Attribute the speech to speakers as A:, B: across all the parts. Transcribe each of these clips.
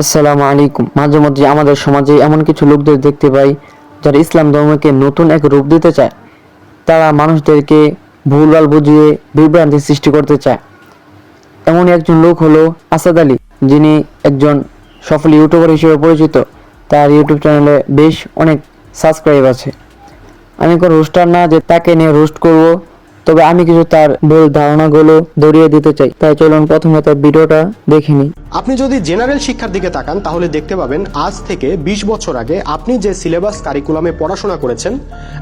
A: আসসালামু আলাইকুম। মাঝে মধ্যে আমাদের সমাজে এমন কিছু লোকদের দেখতে পাই, যারা ইসলাম ধর্মকে নতুন এক রূপ দিতে চায়। তারা মানুষদেরকে ভুলভাল বুঝিয়ে বিভ্রান্তি সৃষ্টি করতে চায়। এমনই একজন লোক হলো আসাদ আলী, যিনি একজন সফল ইউটিউবার হিসেবে পরিচিত। তার ইউটিউব চ্যানেলে বেশ অনেক সাবস্ক্রাইব আছে। আমি কোনো রোস্টার না যে তাকে নিয়ে রোস্ট করব। তবে আমি কিছু তার ভুল ধারণাগুলো দরিয়ে দিতে চাই। তাই চলুন প্রথমে তার ভিডিওটা দেখে নিই।
B: আপনি যদি জেনারেল শিক্ষার দিকে তাকান তাহলে দেখতে পাবেন আজ থেকে ২০ বছর আগে আপনি যে সিলেবাস কারিকুলামে পড়াশোনা করেছেন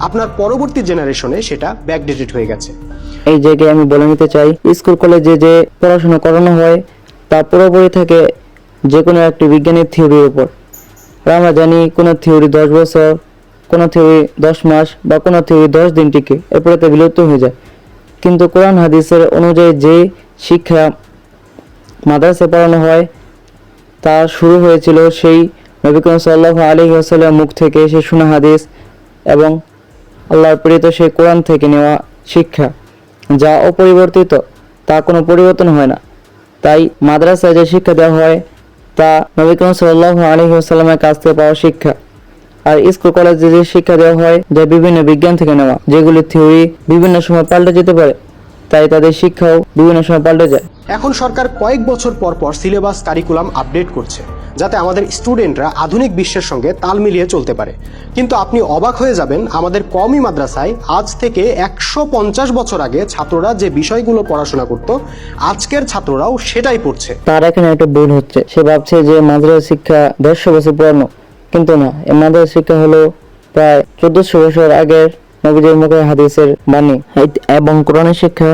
B: আপনার পরবর্তী জেনারেশনে সেটা ব্যাকডেটেড হয়ে গেছে।
A: এই জায়গায় আমি বলে নিতে চাই স্কুল কলেজে যে পড়াশোনা করানো হয় তা পুরোপুরি থাকে যে কোনো একটি বিজ্ঞানের থিওরির উপর। আমরা জানি কোনো থিওরি দশ বছর কোনো থিওরি দশ মাস বা কোনো থিওরি দশ দিন টিকে এরপরে তা বিলুপ্ত হয়ে যায়। কিন্তু কোরআন হাদিসের অনুযায়ী যে শিক্ষা মাদ্রাসে পড়ানো হয়, তা শুরু হয়েছিল সেই নবী করিম সাল্লাহ আলী আসাল্লাম মুখ থেকে সে শোনা হাদিস এবং আল্লাহর প্রেরিত সেই কোরআন থেকে নেওয়া শিক্ষা, যা অপরিবর্তিত, তা কোনো পরিবর্তন হয় না। তাই মাদ্রাসায় যে শিক্ষা দেওয়া হয়, তা নবী সাল্লাহ আলী আসাল্লামের কাছ থেকে পাওয়া শিক্ষা। আর স্কুল কলেজে যে শিক্ষা দেওয়া হয় যা বিভিন্ন বিজ্ঞান থেকে নেওয়া যেগুলি থিওরি বিভিন্ন সময় পাল্টে যেতে পারে তাই তাদের শিক্ষাও বিভিন্ন সময় পাল্টে যায়।
B: এখন সরকার কয়েক বছর পর পর সিলেবাস কারিকুলাম আপডেট করছে যাতে আমাদের স্টুডেন্টরা আধুনিক বিশ্বের সঙ্গে তাল মিলিয়ে চলতে পারে। কিন্তু আপনি অবাক হয়ে যাবেন আমাদের কমই মাদ্রাসায় আজ থেকে একশো পঞ্চাশ বছর আগে ছাত্ররা যে বিষয়গুলো পড়াশোনা করত আজকের ছাত্ররাও সেটাই পড়ছে।
A: তার এখানে একটা ভুল হচ্ছে সে ভাবছে যে মাদ্রাসা শিক্ষা দেড়শো বছর পুরানো। কিন্তু না এই মাদ্রাসা শিক্ষা হলো প্রায় চোদ্দশো বছর আগের নবীদের মুখে হাদিসের বাণী। এবং কোরআনের শিক্ষা,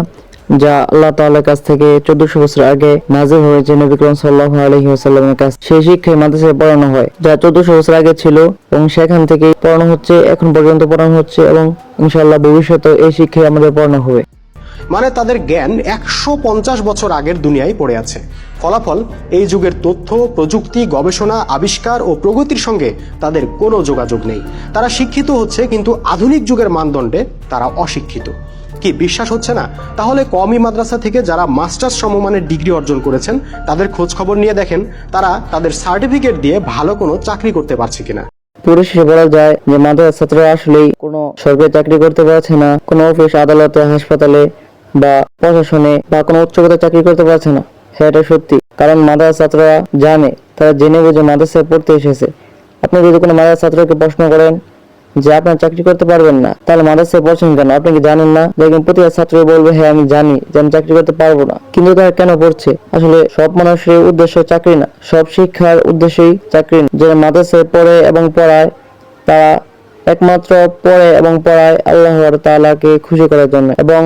A: যা আল্লাহ তাআলার কাছ থেকে চোদ্দশো বছর আগে নাজিল হয়েছে নবী সাল্লাহ আলহি আসাল্লামের কাছে। সেই শিক্ষায় মাদ্রাসায় পড়ানো হয়, যা চোদ্দশো বছর আগে ছিল এবং সেখান থেকেই পড়ানো হচ্ছে, এখন পর্যন্ত পড়ানো হচ্ছে এবং ইনশাআল্লাহ ভবিষ্যতে এই শিক্ষায় আমাদের পড়ানো হবে।
B: মানে তাদের জ্ঞান একশো পঞ্চাশ বছর আগের দুনিয়ায় পড়ে আছে। ফলাফল, এই যুগের তথ্য, প্রযুক্তি, গবেষণা, আবিষ্কার ও প্রগতির সঙ্গে তাদের কোনো যোগাযোগ নেই। তারা শিক্ষিত হচ্ছে কিন্তু আধুনিক যুগের মানদণ্ডে তারা অশিক্ষিত। কি বিশ্বাস হচ্ছে না? তাহলে কমই মাদ্রাসা থেকে যারা মাস্টার্স সমমানের ডিগ্রি অর্জন করেছেন, তাদের খোঁজ খবর নিয়ে দেখেন তারা তাদের সার্টিফিকেট দিয়ে ভালো কোনো চাকরি করতে পারছে কিনা।
A: পরিশেষে বলা যায় যে মাদ্রাসা ছাত্ররা আসলেই কোনো সরকারি চাকরি করতে পারছে না, কোনো অফিস, আদালতে, হাসপাতালে বা প্রশাসনে বা কোনো উচ্চপদে চাকরি করতে পারছে না। এটা সত্যি। কারণ মাদ্রাসা ছাত্ররা জানে, তারা জেনে বুঝে মাদ্রাসায় পড়তে এসেছে। আপনি যদি কোনো মাদ্রাসা ছাত্রকে প্রশ্ন করেন যে আপনার চাকরি করতে পারবেন না, তাহলে মাদ্রাসায় পড়ছেন কেন? আপনি কি জানেন না? দেখবেন প্রতিটা ছাত্র বলবে হ্যাঁ আমি জানি যে আমি চাকরি করতে পারব না। কিন্তু তারা কেন পড়ছে? আসলে সব মানুষের উদ্দেশ্য চাকরি না। সব শিক্ষার উদ্দেশ্যই চাকরি না। যারা মাদ্রাসায় পড়ে এবং পড়ায়, তারা একমাত্র পড়ে এবং পড়ায় আল্লাহ তাআলাকে খুশি করার জন্য। এবং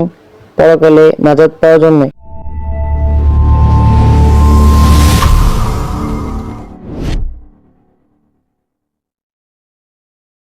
A: পরকালে নাজাত পাওয়ার জন্য।